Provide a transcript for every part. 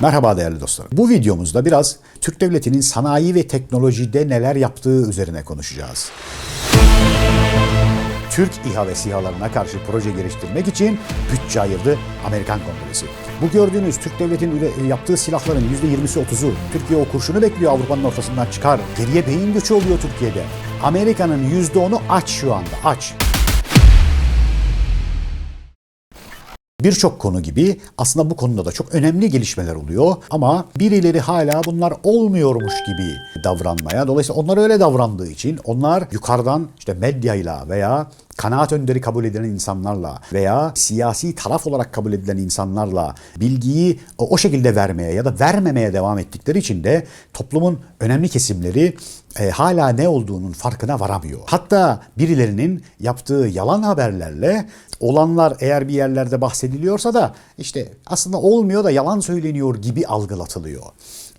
Merhaba değerli dostlarım. Bu videomuzda biraz Türk Devleti'nin sanayi ve teknolojide neler yaptığı üzerine konuşacağız. Türk İHA ve SİHA'larına karşı proje geliştirmek için bütçe ayırdı Amerikan Kongresi. Bu gördüğünüz Türk Devleti'nin yaptığı silahların %20'si 30'u Türkiye o kurşunu bekliyor Avrupa'nın ortasından çıkar. Geriye beyin göçü oluyor Türkiye'de. Amerika'nın %10'u aç şu anda aç. Birçok konu gibi aslında bu konuda da çok önemli gelişmeler oluyor ama birileri hala bunlar olmuyormuş gibi davranmaya dolayısıyla onlar öyle davrandığı için onlar yukarıdan işte medyayla veya kanaat önderi kabul edilen insanlarla veya siyasi taraf olarak kabul edilen insanlarla bilgiyi o şekilde vermeye ya da vermemeye devam ettikleri için de toplumun önemli kesimleri e, hala ne olduğunun farkına varamıyor. Hatta birilerinin yaptığı yalan haberlerle olanlar eğer bir yerlerde bahsediliyorsa da işte aslında olmuyor da yalan söyleniyor gibi algılatılıyor.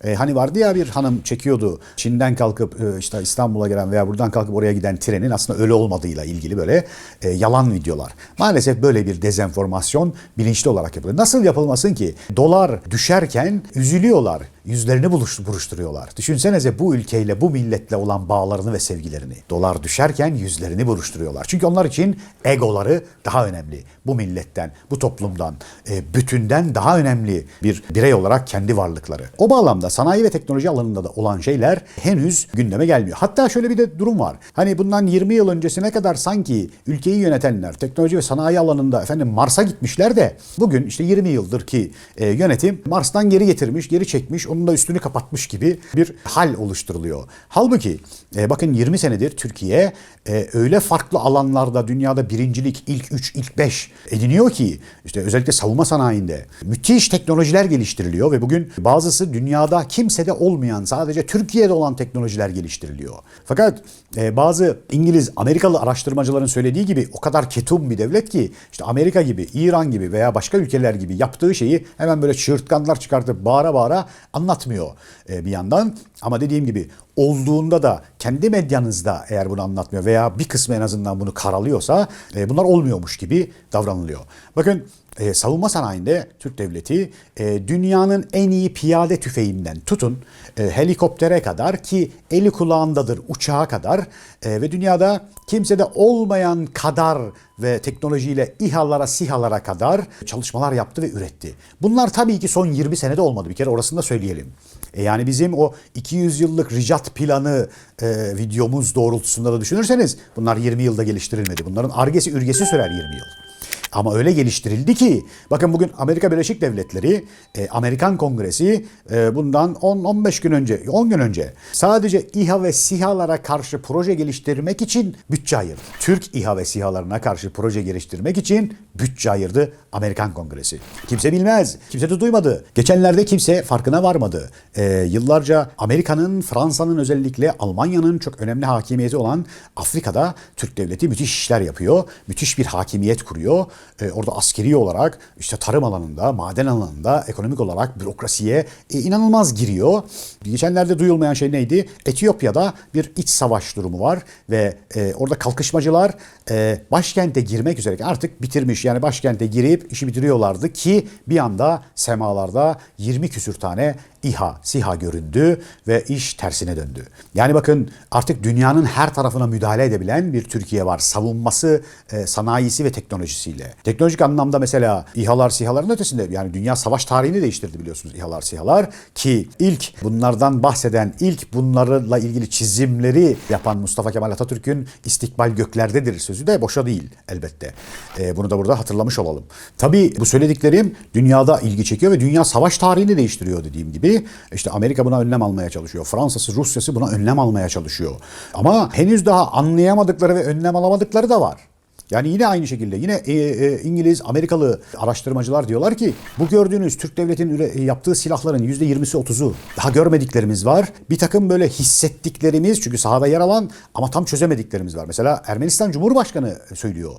E, hani vardı ya bir hanım çekiyordu Çin'den kalkıp e, işte İstanbul'a gelen veya buradan kalkıp oraya giden trenin aslında öyle olmadığıyla ilgili böyle e, yalan videolar. Maalesef böyle bir dezenformasyon bilinçli olarak yapılıyor. Nasıl yapılmasın ki? Dolar düşerken üzülüyorlar. Yüzlerini buruşturuyorlar. Düşünsenize bu ülkeyle, bu milletle olan bağlarını ve sevgilerini. Dolar düşerken yüzlerini buruşturuyorlar. Çünkü onlar için egoları daha önemli. Bu milletten, bu toplumdan, e, bütünden daha önemli bir birey olarak kendi varlıkları. O bağlamda sanayi ve teknoloji alanında da olan şeyler henüz gündeme gelmiyor. Hatta şöyle bir de durum var. Hani bundan 20 yıl öncesine kadar sanki ülkeyi yönetenler teknoloji ve sanayi alanında efendim Mars'a gitmişler de bugün işte 20 yıldır ki e, yönetim Mars'tan geri getirmiş, geri çekmiş, onun da üstünü kapatmış gibi bir hal oluşturuluyor. Halbuki e, bakın 20 senedir Türkiye e, öyle farklı alanlarda dünyada birincilik, ilk 3, ilk 5 ediniyor ki işte özellikle savunma sanayinde müthiş teknolojiler geliştiriliyor ve bugün bazısı dünyada kimsede olmayan sadece Türkiye'de olan teknolojiler geliştiriliyor. Fakat e, bazı İngiliz, Amerikalı araştırmacıların söylediği gibi o kadar ketum bir devlet ki işte Amerika gibi, İran gibi veya başka ülkeler gibi yaptığı şeyi hemen böyle çığırtkanlar çıkartıp bağıra bağıra anlatmıyor e, bir yandan. Ama dediğim gibi olduğunda da kendi medyanızda eğer bunu anlatmıyor veya bir kısmı en azından bunu karalıyorsa e, bunlar olmuyormuş gibi davranılıyor. Bakın e, savunma sanayinde Türk devleti e, dünyanın en iyi piyade tüfeğinden tutun e, helikoptere kadar ki eli kulağındadır uçağa kadar e, ve dünyada kimsede olmayan kadar ve teknolojiyle İHA'lara, SİHA'lara kadar çalışmalar yaptı ve üretti. Bunlar tabii ki son 20 senede olmadı bir kere orasını da söyleyelim. E yani bizim o 200 yıllık Ricat planı e, videomuz doğrultusunda da düşünürseniz bunlar 20 yılda geliştirilmedi. Bunların argesi ürgesi sürer 20 yıl. Ama öyle geliştirildi ki bakın bugün Amerika Birleşik Devletleri e, Amerikan Kongresi e, bundan 10-15 gün önce 10 gün önce sadece İHA ve SİHA'lara karşı proje geliştirmek için bütçe ayırdı. Türk İHA ve SİHA'larına karşı proje geliştirmek için bütçe ayırdı Amerikan Kongresi. Kimse bilmez. Kimse de duymadı. Geçenlerde kimse farkına varmadı. E, yıllarca Amerika'nın, Fransa'nın özellikle Almanya'nın çok önemli hakimiyeti olan Afrika'da Türk devleti müthiş işler yapıyor. Müthiş bir hakimiyet kuruyor. E, orada askeri olarak işte tarım alanında, maden alanında, ekonomik olarak bürokrasiye e, inanılmaz giriyor. Geçenlerde duyulmayan şey neydi? Etiyopya'da bir iç savaş durumu var ve e, orada kalkışmacılar e, başkente girmek üzere artık bitirmiş. Yani başkente girip işi bitiriyorlardı ki bir anda semalarda 20 küsür tane İHA, SİHA göründü ve iş tersine döndü. Yani bakın artık dünyanın her tarafına müdahale edebilen bir Türkiye var. Savunması, e, sanayisi ve teknolojisiyle. Teknolojik anlamda mesela İHA'lar, SİHA'ların ötesinde yani dünya savaş tarihini değiştirdi biliyorsunuz İHA'lar, SİHA'lar ki ilk bunlardan bahseden, ilk bunlarla ilgili çizimleri yapan Mustafa Kemal Atatürk'ün istikbal göklerdedir sözü de boşa değil elbette. E, bunu da burada hatırlamış olalım. Tabii bu söylediklerim dünyada ilgi çekiyor ve dünya savaş tarihini değiştiriyor dediğim gibi. İşte Amerika buna önlem almaya çalışıyor. Fransa'sı, Rusya'sı buna önlem almaya çalışıyor. Ama henüz daha anlayamadıkları ve önlem alamadıkları da var. Yani yine aynı şekilde yine e, e, İngiliz, Amerikalı araştırmacılar diyorlar ki bu gördüğünüz Türk devletinin üre- yaptığı silahların %20'si 30'u daha görmediklerimiz var. Bir takım böyle hissettiklerimiz çünkü sahada yer alan ama tam çözemediklerimiz var. Mesela Ermenistan Cumhurbaşkanı söylüyor.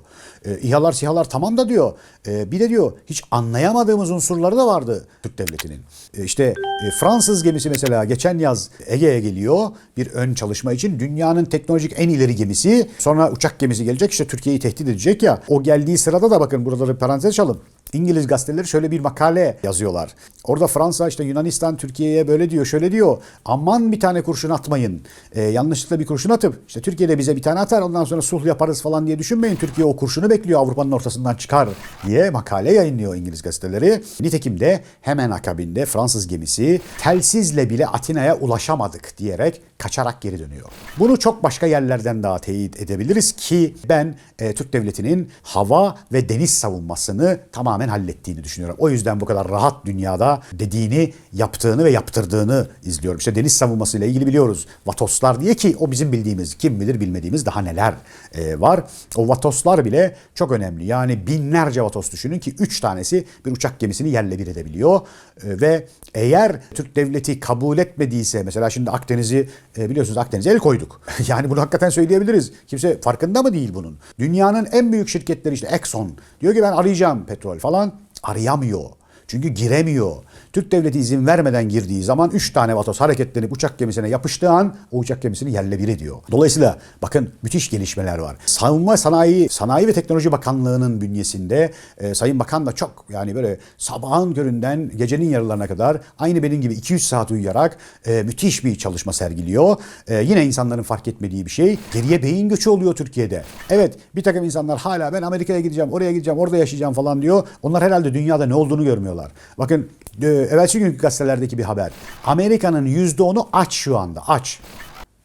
E, İHA'lar, SİHA'lar tamam da diyor. E, bir de diyor hiç anlayamadığımız unsurları da vardı Türk devletinin. E, işte e, Fransız gemisi mesela geçen yaz Ege'ye geliyor bir ön çalışma için. Dünyanın teknolojik en ileri gemisi. Sonra uçak gemisi gelecek işte Türkiye'yi tehdit edecek ya. O geldiği sırada da bakın bir parantez açalım. İngiliz gazeteleri şöyle bir makale yazıyorlar. Orada Fransa işte Yunanistan Türkiye'ye böyle diyor şöyle diyor. Aman bir tane kurşun atmayın. Ee, yanlışlıkla bir kurşun atıp işte Türkiye de bize bir tane atar ondan sonra sulh yaparız falan diye düşünmeyin. Türkiye o kurşunu bekliyor Avrupa'nın ortasından çıkar diye makale yayınlıyor İngiliz gazeteleri. Nitekim de hemen akabinde Fransız gemisi telsizle bile Atina'ya ulaşamadık diyerek kaçarak geri dönüyor. Bunu çok başka yerlerden daha teyit edebiliriz ki ben e, Türk Devleti'nin hava ve deniz savunmasını tamamen hallettiğini düşünüyorum. O yüzden bu kadar rahat dünyada dediğini yaptığını ve yaptırdığını izliyorum. İşte deniz savunması ile ilgili biliyoruz. Vatoslar diye ki o bizim bildiğimiz kim bilir bilmediğimiz daha neler e, var. O Vatoslar bile çok önemli. Yani binlerce Vatos düşünün ki 3 tanesi bir uçak gemisini yerle bir edebiliyor. E, ve eğer Türk Devleti kabul etmediyse mesela şimdi Akdeniz'i e, biliyorsunuz Akdeniz'e el koyduk. yani bunu hakikaten söyleyebiliriz. Kimse farkında mı değil bunun? Dünyanın en büyük şirketleri işte Exxon diyor ki ben arayacağım petrol falan. Arayamıyor. Çünkü giremiyor. Türk devleti izin vermeden girdiği zaman 3 tane Vatos hareketlenip uçak gemisine yapıştığı an o uçak gemisini yerle bir ediyor. Dolayısıyla bakın müthiş gelişmeler var. Savunma Sanayi Sanayi ve Teknoloji Bakanlığı'nın bünyesinde e, Sayın Bakan da çok yani böyle sabahın köründen gecenin yarılarına kadar aynı benim gibi 200 saat uyuyarak e, müthiş bir çalışma sergiliyor. E, yine insanların fark etmediği bir şey geriye beyin göçü oluyor Türkiye'de. Evet bir takım insanlar hala ben Amerika'ya gideceğim, oraya gideceğim, orada yaşayacağım falan diyor. Onlar herhalde dünyada ne olduğunu görmüyorlar. Bakın e, evvelsi günkü gazetelerdeki bir haber. Amerika'nın %10'u aç şu anda aç.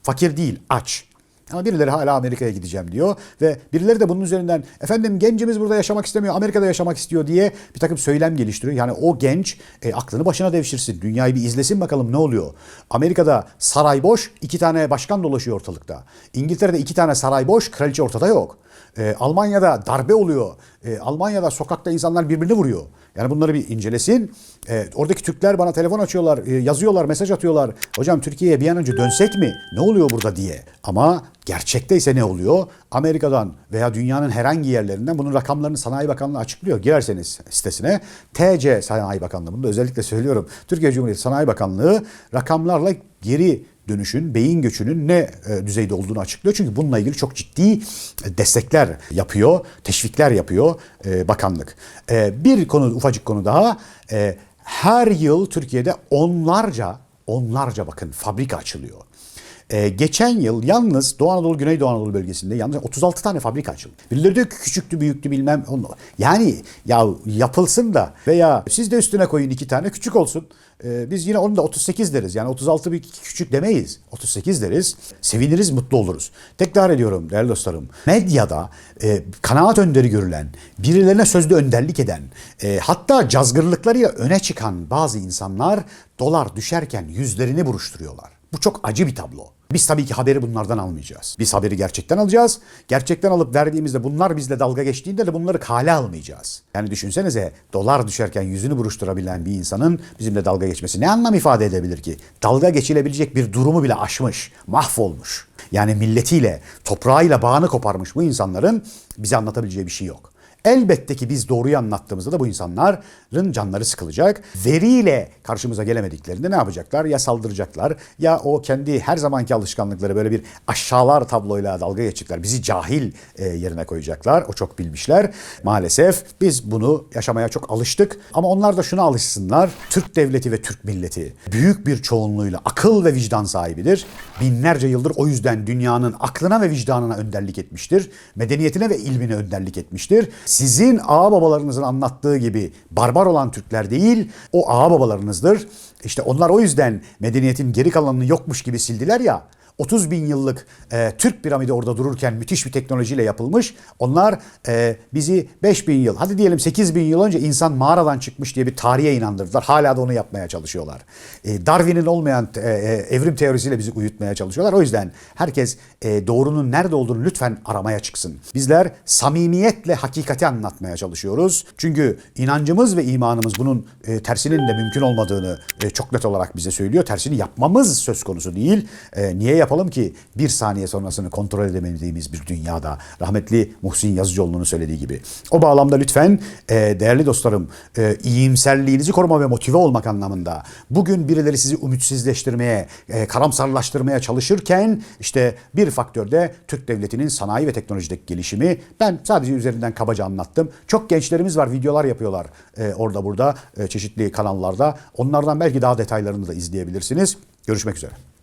Fakir değil aç. Ama birileri hala Amerika'ya gideceğim diyor ve birileri de bunun üzerinden efendim gencimiz burada yaşamak istemiyor Amerika'da yaşamak istiyor diye bir takım söylem geliştiriyor. Yani o genç e, aklını başına devşirsin dünyayı bir izlesin bakalım ne oluyor. Amerika'da saray boş iki tane başkan dolaşıyor ortalıkta. İngiltere'de iki tane saray boş kraliçe ortada yok. E, Almanya'da darbe oluyor. E, Almanya'da sokakta insanlar birbirini vuruyor. Yani bunları bir incelesin. E, oradaki Türkler bana telefon açıyorlar, e, yazıyorlar, mesaj atıyorlar. Hocam Türkiye'ye bir an önce dönsek mi? Ne oluyor burada diye. Ama gerçekte ise ne oluyor? Amerika'dan veya dünyanın herhangi yerlerinden bunun rakamlarını Sanayi Bakanlığı açıklıyor. Girerseniz sitesine TC Sanayi Bakanlığı bunu da özellikle söylüyorum. Türkiye Cumhuriyeti Sanayi Bakanlığı rakamlarla geri dönüşün, beyin göçünün ne e, düzeyde olduğunu açıklıyor. Çünkü bununla ilgili çok ciddi e, destekler yapıyor, teşvikler yapıyor e, bakanlık. Bir konu, ufacık konu daha. Her yıl Türkiye'de onlarca, onlarca bakın fabrika açılıyor. Ee, geçen yıl yalnız Doğu Anadolu, Güneydoğu Anadolu bölgesinde yalnız 36 tane fabrika açıldı. Birileri de küçüktü, büyüktü bilmem. Onu. Yani ya yapılsın da veya siz de üstüne koyun iki tane küçük olsun. Ee, biz yine onu da 38 deriz. Yani 36 bir küçük demeyiz. 38 deriz. Seviniriz, mutlu oluruz. Tekrar ediyorum değerli dostlarım. Medyada e, kanaat önderi görülen, birilerine sözlü önderlik eden, e, hatta cazgırlıklarıyla öne çıkan bazı insanlar dolar düşerken yüzlerini buruşturuyorlar. Bu çok acı bir tablo. Biz tabii ki haberi bunlardan almayacağız. Biz haberi gerçekten alacağız. Gerçekten alıp verdiğimizde bunlar bizle dalga geçtiğinde de bunları kale almayacağız. Yani düşünsenize dolar düşerken yüzünü buruşturabilen bir insanın bizimle dalga geçmesi ne anlam ifade edebilir ki? Dalga geçilebilecek bir durumu bile aşmış, mahvolmuş. Yani milletiyle, toprağıyla bağını koparmış bu insanların bize anlatabileceği bir şey yok. Elbette ki biz doğruyu anlattığımızda da bu insanların canları sıkılacak. Veriyle karşımıza gelemediklerinde ne yapacaklar? Ya saldıracaklar ya o kendi her zamanki alışkanlıkları böyle bir aşağılar tabloyla dalga geçecekler. Bizi cahil e, yerine koyacaklar. O çok bilmişler. Maalesef biz bunu yaşamaya çok alıştık. Ama onlar da şuna alışsınlar. Türk devleti ve Türk milleti büyük bir çoğunluğuyla akıl ve vicdan sahibidir. Binlerce yıldır o yüzden dünyanın aklına ve vicdanına önderlik etmiştir. Medeniyetine ve ilmine önderlik etmiştir sizin ağ babalarınızın anlattığı gibi barbar olan Türkler değil, o ağ babalarınızdır. İşte onlar o yüzden medeniyetin geri kalanını yokmuş gibi sildiler ya. 30 bin yıllık e, Türk piramidi orada dururken müthiş bir teknolojiyle yapılmış. Onlar e, bizi 5 bin yıl, hadi diyelim 8 bin yıl önce insan mağaradan çıkmış diye bir tarihe inandırdılar. Hala da onu yapmaya çalışıyorlar. E, Darwin'in olmayan e, e, evrim teorisiyle bizi uyutmaya çalışıyorlar. O yüzden herkes e, doğrunun nerede olduğunu lütfen aramaya çıksın. Bizler samimiyetle hakikati anlatmaya çalışıyoruz. Çünkü inancımız ve imanımız bunun e, tersinin de mümkün olmadığını e, çok net olarak bize söylüyor. Tersini yapmamız söz konusu değil. E, niye yapalım ki bir saniye sonrasını kontrol edemediğimiz bir dünyada rahmetli Muhsin Yazıcıoğlu'nun söylediği gibi. O bağlamda lütfen e, değerli dostlarım e, iyimserliğinizi koruma ve motive olmak anlamında bugün birileri sizi ümitsizleştirmeye, e, karamsarlaştırmaya çalışırken işte bir faktörde Türk Devleti'nin sanayi ve teknolojideki gelişimi ben sadece üzerinden kabaca anlattım. Çok gençlerimiz var videolar yapıyorlar e, orada burada e, çeşitli kanallarda. Onlardan belki daha detaylarını da izleyebilirsiniz. Görüşmek üzere.